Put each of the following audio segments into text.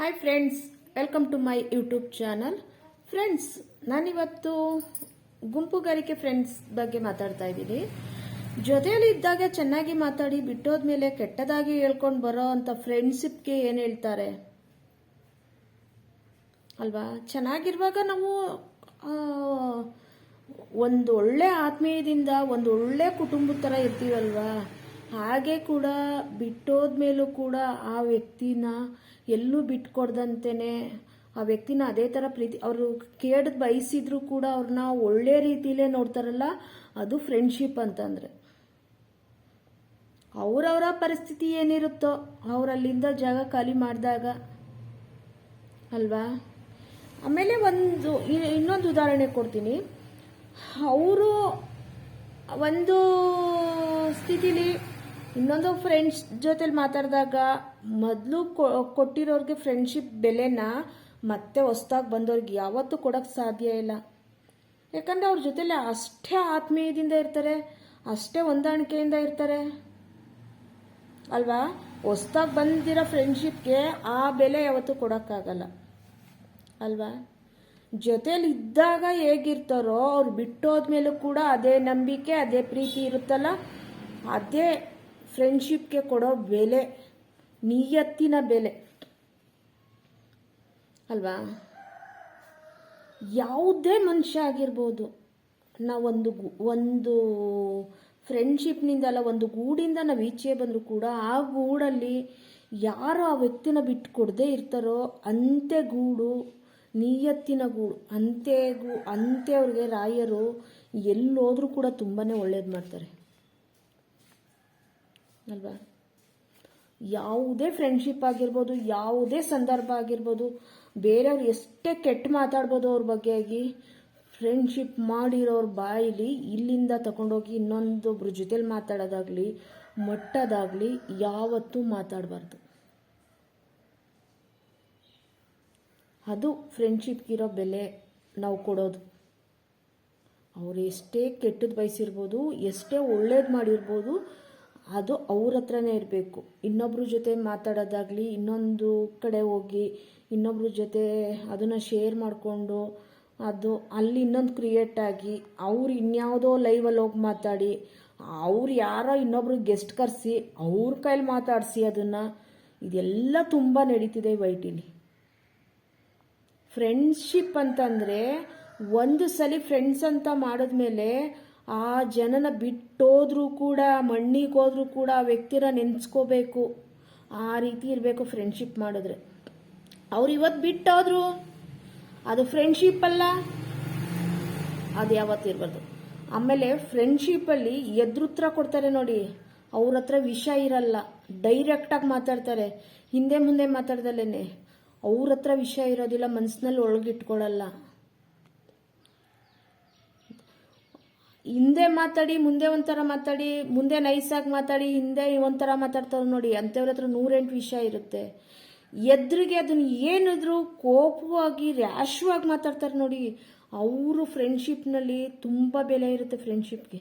Hi friends welcome to my YouTube channel friends ನಾನಿವತ್ತು ಗುಂಪುಗಾರಿಕೆ friends ಬಗ್ಗೆ ಮಾತಾಡ್ತಾ ಇದ್ದೀನಿ. ಜೊತೆಯಲ್ಲಿ ಇದ್ದಾಗ ಚೆನ್ನಾಗಿ ಮಾತಾಡಿ ಬಿಟ್ಟೋದ್ಮೇಲೆ ಕೆಟ್ಟದಾಗಿ ಹೇಳ್ಕೊಂಡು ಬರೋ ಅಂಥ ಫ್ರೆಂಡ್ಶಿಪ್ಗೆ ಏನು ಹೇಳ್ತಾರೆ? ಅಲ್ವಾ? ಚೆನ್ನಾಗಿರುವಾಗ ನಾವು ಒಂದು ಒಳ್ಳೆ ಆತ್ಮೀಯದಿಂದ ಒಂದು ಒಳ್ಳೆ ಕುಟುಂಬದ ಥರ ಇರ್ತೀವಲ್ವಾ? ಹಾಗೆ ಕೂಡ ಬಿಟ್ಟೋದ ಮೇಲೂ ಕೂಡ ಆ ವ್ಯಕ್ತಿನ ಎಲ್ಲೂ ಬಿಟ್ಕೊಡ್ದಂತೆಯೇ ಆ ವ್ಯಕ್ತಿನ ಅದೇ ಥರ ಪ್ರೀತಿ, ಅವರು ಕೇಳದ್ ಬಯಸಿದ್ರು ಕೂಡ ಅವ್ರನ್ನ ಒಳ್ಳೆ ರೀತಿಲೇ ನೋಡ್ತಾರಲ್ಲ, ಅದು ಫ್ರೆಂಡ್ಶಿಪ್ ಅಂತಂದರೆ. ಅವರವರ ಪರಿಸ್ಥಿತಿ ಏನಿರುತ್ತೋ ಅವರಲ್ಲಿಂದ ಜಾಗ ಖಾಲಿ ಮಾಡಿದಾಗ, ಅಲ್ವಾ? ಆಮೇಲೆ ಒಂದು ಇನ್ನೊಂದು ಉದಾಹರಣೆ ಕೊಡ್ತೀನಿ. ಅವರು ಒಂದು ಸ್ಥಿತಿಲಿ ಇನ್ನೊಂದು ಫ್ರೆಂಡ್ಸ್ ಜೊತೆಲಿ ಮಾತಾಡಿದಾಗ ಮೊದಲು ಕೊಟ್ಟಿರೋರಿಗೆ ಫ್ರೆಂಡ್ಶಿಪ್ ಬೆಲೆನ ಮತ್ತೆ ಹೊಸ್ದಾಗಿ ಬಂದವ್ರಿಗೆ ಯಾವತ್ತೂ ಕೊಡೋಕ್ಕೆ ಸಾಧ್ಯ ಇಲ್ಲ. ಯಾಕಂದರೆ ಅವ್ರ ಜೊತೆಲಿ ಅಷ್ಟೇ ಆತ್ಮೀಯದಿಂದ ಇರ್ತಾರೆ, ಅಷ್ಟೇ ಹೊಂದಾಣಿಕೆಯಿಂದ ಇರ್ತಾರೆ. ಅಲ್ವಾ? ಹೊಸ್ದಾಗಿ ಬಂದಿರೋ ಫ್ರೆಂಡ್ಶಿಪ್ಗೆ ಆ ಬೆಲೆ ಯಾವತ್ತೂ ಕೊಡೋಕ್ಕಾಗಲ್ಲ. ಅಲ್ವಾ? ಜೊತೇಲಿ ಇದ್ದಾಗ ಹೇಗಿರ್ತಾರೋ, ಅವ್ರು ಬಿಟ್ಟೋದ್ಮೇಲೂ ಕೂಡ ಅದೇ ನಂಬಿಕೆ, ಅದೇ ಪ್ರೀತಿ ಇರುತ್ತಲ್ಲ? ಅದೇ ಫ್ರೆಂಡ್ಶಿಪ್ಗೆ ಕೊಡೋ ಬೆಲೆ, ನಿಯತ್ತಿನ ಬೆಲೆ. ಅಲ್ವಾ? ಯಾವುದೇ ಮನುಷ್ಯ ಆಗಿರ್ಬೋದು. ನಾವೊಂದು ಒಂದು ಒಂದು ಫ್ರೆಂಡ್ಶಿಪ್ನಿಂದ ಅಲ್ಲ, ಒಂದು ಗೂಡಿಂದ ನಾವು ಈಚೆ ಬಂದರೂ ಕೂಡ ಆ ಗೂಡಲ್ಲಿ ಯಾರು ಆ ವ್ಯಕ್ತಿನ ಬಿಟ್ಟು ಕೊಡದೇ ಇರ್ತಾರೋ ಅಂತೆ ಗೂಡು, ನಿಯತ್ತಿನ ಗೂಡು. ಅಂತೆ ಗೂ, ಅಂತೆ ಅವ್ರಿಗೆ ರಾಯರು ಎಲ್ಲೋದ್ರೂ ಕೂಡ ತುಂಬಾ ಒಳ್ಳೇದು ಮಾಡ್ತಾರೆ. ಅಲ್ವಾ? ಯಾವುದೇ ಫ್ರೆಂಡ್ಶಿಪ್ ಆಗಿರ್ಬೋದು, ಯಾವುದೇ ಸಂದರ್ಭ ಆಗಿರ್ಬೋದು, ಬೇರೆಯವ್ರು ಎಷ್ಟೇ ಕೆಟ್ಟ ಮಾತಾಡ್ಬೋದು ಅವ್ರ ಬಗ್ಗೆ ಆಗಿ ಫ್ರೆಂಡ್ಶಿಪ್ ಮಾಡಿರೋರ ಬಾಯಿಲಿ ಇಲ್ಲಿಂದ ತಗೊಂಡೋಗಿ ಇನ್ನೊಂದೊಬ್ರ ಜೊತೆಲಿ ಮಾತಾಡೋದಾಗಲಿ, ಮಟ್ಟದಾಗಲಿ ಯಾವತ್ತೂ ಮಾತಾಡಬಾರ್ದು. ಅದು ಫ್ರೆಂಡ್ಶಿಪ್ಗಿರೋ ಬೆಲೆ ನಾವು ಕೊಡೋದು. ಅವ್ರು ಎಷ್ಟೇ ಕೆಟ್ಟದ್ದು ಬಯಸಿರ್ಬೋದು, ಎಷ್ಟೇ ಒಳ್ಳೇದು ಮಾಡಿರ್ಬೋದು ಅದು ಅವ್ರ ಹತ್ರನೇ ಇರಬೇಕು. ಇನ್ನೊಬ್ರ ಜೊತೆ ಮಾತಾಡೋದಾಗಲಿ, ಇನ್ನೊಂದು ಕಡೆ ಹೋಗಿ, ಇನ್ನೊಬ್ರ ಜೊತೆ ಅದನ್ನು ಶೇರ್ ಮಾಡಿಕೊಂಡು, ಅದು ಅಲ್ಲಿ ಇನ್ನೊಂದು ಕ್ರಿಯೇಟ್ ಆಗಿ, ಅವ್ರು ಇನ್ಯಾವುದೋ ಲೈವಲ್ಲಿ ಹೋಗಿ ಮಾತಾಡಿ, ಅವ್ರು ಯಾರೋ ಇನ್ನೊಬ್ರು ಗೆಸ್ಟ್ ಕರೆಸಿ, ಅವ್ರ ಕೈಲಿ ಮಾತಾಡಿಸಿ ಅದನ್ನು, ಇದೆಲ್ಲ ತುಂಬ ನಡೀತಿದೆ ವೈಟಿಲಿ. ಫ್ರೆಂಡ್ಶಿಪ್ ಅಂತಂದರೆ, ಒಂದು ಸಲ ಫ್ರೆಂಡ್ಸ್ ಅಂತ ಮಾಡಿದ್ಮೇಲೆ ಆ ಜನನ ಬಿಟ್ಟೋದ್ರೂ ಕೂಡ, ಮಣ್ಣಿಗೆ ಹೋದ್ರೂ ಕೂಡ ಆ ವ್ಯಕ್ತಿನ ನೆನೆಸ್ಕೋಬೇಕು. ಆ ರೀತಿ ಇರಬೇಕು ಫ್ರೆಂಡ್ಶಿಪ್ ಮಾಡಿದ್ರೆ. ಅವ್ರು ಇವತ್ತು ಬಿಟ್ಟೋದ್ರು, ಅದು ಫ್ರೆಂಡ್ಶಿಪ್ ಅಲ್ಲ, ಅದು ಯಾವತ್ತೂ ಇರಬಾರ್ದು. ಆಮೇಲೆ ಫ್ರೆಂಡ್ಶಿಪ್ಪಲ್ಲಿ ಎದುರುತ್ರ ಕೊಡ್ತಾರೆ ನೋಡಿ, ಅವ್ರ ಹತ್ರ ವಿಷ ಇರಲ್ಲ ಡೈರೆಕ್ಟಾಗಿ ಮಾತಾಡ್ತಾರೆ. ಹಿಂದೆ ಮುಂದೆ ಮಾತಾಡ್ದಲ್ಲೇ ಅವ್ರ ಹತ್ರ ವಿಷಯ ಇರೋದಿಲ್ಲ ಮನಸ್ಸಿನಲ್ಲಿ ಒಳಗಿಟ್ಕೊಳ್ಳಲ್ಲ ಹಿಂದೆ ಮಾತಾಡಿ, ಮುಂದೆ ಒಂಥರ ಮಾತಾಡಿ, ಮುಂದೆ ನೈಸಾಗಿ ಮಾತಾಡಿ, ಹಿಂದೆ ಒಂಥರ ಮಾತಾಡ್ತಾರೆ ನೋಡಿ, ಅಂಥವ್ರ ಹತ್ರ ನೂರೆಂಟು ವಿಷಯ ಇರುತ್ತೆ. ಎದುರಿಗೆ ಅದನ್ನು ಏನಿದ್ರು ಕೋಪವಾಗಿ ರ್ಯಾಶ್ವಾಗಿ ಮಾತಾಡ್ತಾರೆ ನೋಡಿ, ಅವರು ಫ್ರೆಂಡ್ಶಿಪ್ನಲ್ಲಿ ತುಂಬ ಬೆಲೆ ಇರುತ್ತೆ ಫ್ರೆಂಡ್ಶಿಪ್ಗೆ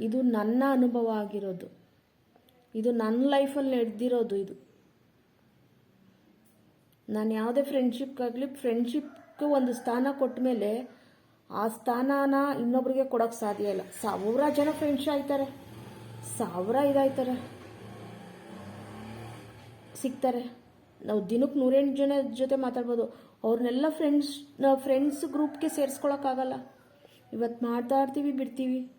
ಇದು ನನ್ನ ಅನುಭವ ಆಗಿರೋದು. ಇದು ನನ್ನ ಲೈಫಲ್ಲಿ ನಡೆದಿರೋದು ಇದು. ನಾನು ಯಾವುದೇ ಫ್ರೆಂಡ್ಶಿಪ್ಗಾಗಲಿ ಫ್ರೆಂಡ್ಶಿಪ್ಗೆ ಒಂದು ಸ್ಥಾನ ಕೊಟ್ಟ ಮೇಲೆ ಆ ಸ್ಥಾನನ ಇನ್ನೊಬ್ರಿಗೆ ಕೊಡೋಕ್ಕೆ ಸಾಧ್ಯ ಇಲ್ಲ. ಸಾವಿರ ಜನ ಫ್ರೆಂಡ್ಸ್ ಆಯ್ತಾರೆ. ಸಾವಿರ ಇದಾಯ್ತಾರೆ. ಸಿಗ್ತಾರೆ. ನಾವು ದಿನಕ್ಕೆ ನೂರೆಂಟು ಜನ ಜೊತೆ ಮಾತಾಡ್ಬೋದು. ಅವ್ರನ್ನೆಲ್ಲ ಫ್ರೆಂಡ್ಸ್ ಫ್ರೆಂಡ್ಸ್ ಗ್ರೂಪ್ಗೆ ಸೇರಿಸ್ಕೊಳಕ್ಕಾಗಲ್ಲ. ಇವತ್ತು ಮಾತಾಡ್ತೀವಿ ಬಿಡ್ತೀವಿ.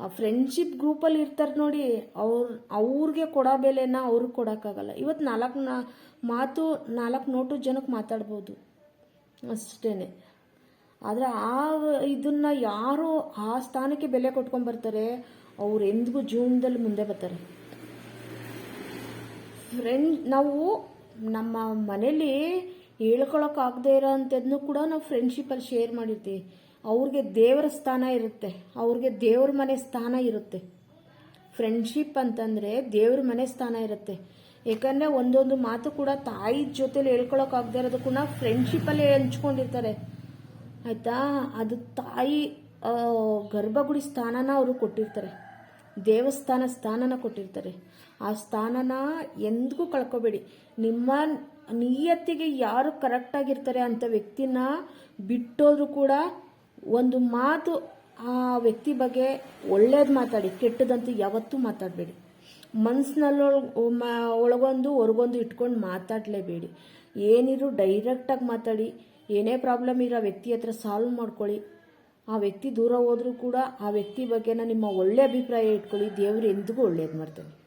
ಆ ಫ್ರೆಂಡ್ಶಿಪ್ ಗ್ರೂಪಲ್ಲಿ ಇರ್ತಾರೆ ನೋಡಿ, ಅವ್ರ, ಅವ್ರಿಗೆ ಕೊಡೋ ಬೆಲೆನ ಅವ್ರಿಗೆ ಕೊಡೋಕ್ಕಾಗಲ್ಲ. ಇವತ್ತು ನಾಲ್ಕು ನಾ, ಮಾತು ನಾಲ್ಕು ನೋಟು ಜನಕ್ಕೆ ಮಾತಾಡ್ಬೋದು. ಅಷ್ಟೇ ಆದರೆ ಆ ಇದನ್ನು ಯಾರು ಆ ಸ್ಥಾನಕ್ಕೆ ಬೆಲೆ ಕೊಟ್ಕೊಂಡ್ಬರ್ತಾರೆ ಅವ್ರು ಎಂದಿಗೂ ಜೀವನದಲ್ಲಿ ಮುಂದೆ ಬರ್ತಾರೆ. ಫ್ರೆಂಡ್ ನಾವು ನಮ್ಮ ಮನೇಲಿ ಹೇಳ್ಕೊಳಕ್ಕಾಗದೇ ಇರೋ ಅಂಥದ್ದನ್ನು ಕೂಡ ನಾವು ಫ್ರೆಂಡ್ಶಿಪ್ಪಲ್ಲಿ ಶೇರ್ ಮಾಡಿರ್ತೀವಿ. ಅವ್ರಿಗೆ ದೇವರ ಸ್ಥಾನ ಇರುತ್ತೆ, ಅವ್ರಿಗೆ ದೇವ್ರ ಮನೆ ಸ್ಥಾನ ಇರುತ್ತೆ. ಫ್ರೆಂಡ್ಶಿಪ್ ಅಂತಂದರೆ ದೇವ್ರ ಮನೆ ಸ್ಥಾನ ಇರುತ್ತೆ. ಯಾಕಂದರೆ ಒಂದೊಂದು ಮಾತು ಕೂಡ ತಾಯಿ ಜೊತೆಲಿ ಹೇಳ್ಕೊಳಕ್ಕಾಗದೇ ಇರೋದು ಕೂಡ ಫ್ರೆಂಡ್ಶಿಪ್ಪಲ್ಲೇ ಹಂಚ್ಕೊಂಡಿರ್ತಾರೆ. ಆಯಿತಾ? ಅದು ತಾಯಿ ಗರ್ಭಗುಡಿ ಸ್ಥಾನನ ಅವರು ಕೊಟ್ಟಿರ್ತಾರೆ. ದೇವಸ್ಥಾನ ಸ್ಥಾನನ ಕೊಟ್ಟಿರ್ತಾರೆ. ಆ ಸ್ಥಾನನ ಎಂದಿಗೂ ಕಳ್ಕೊಬೇಡಿ. ನಿಮ್ಮ ನಿಯತ್ತಿಗೆ ಯಾರು ಕರೆಕ್ಟಾಗಿರ್ತಾರೆ ಅಂತ ವ್ಯಕ್ತಿನ ಬಿಟ್ಟೋದ್ರೂ ಕೂಡ ಒಂದು ಮಾತು ಆ ವ್ಯಕ್ತಿ ಬಗ್ಗೆ ಒಳ್ಳೇದು ಮಾತಾಡಿ, ಕೆಟ್ಟದಂತೂ ಯಾವತ್ತೂ ಮಾತಾಡಬೇಡಿ. ಮನ್ಸಿನಲ್ಲಿ ಒಳಗೊಂದು, ಹೊರಗೊಂದು ಇಟ್ಕೊಂಡು ಮಾತಾಡಲೇಬೇಡಿ. ಏನಿರು ಡೈರೆಕ್ಟಾಗಿ ಮಾತಾಡಿ. ಏನೇ ಪ್ರಾಬ್ಲಮ್ ಇರೋ ವ್ಯಕ್ತಿ ಹತ್ರ ಸಾಲ್ವ್ ಮಾಡ್ಕೊಳ್ಳಿ. ಆ ವ್ಯಕ್ತಿ ದೂರ ಹೋದರೂ ಕೂಡ ಆ ವ್ಯಕ್ತಿ ಬಗ್ಗೆನ ನಿಮ್ಮ ಒಳ್ಳೆ ಅಭಿಪ್ರಾಯ ಇಟ್ಕೊಳ್ಳಿ. ದೇವರು ಎಂದಿಗೂ ಒಳ್ಳೇದು ಮಾಡ್ತಾನೆ.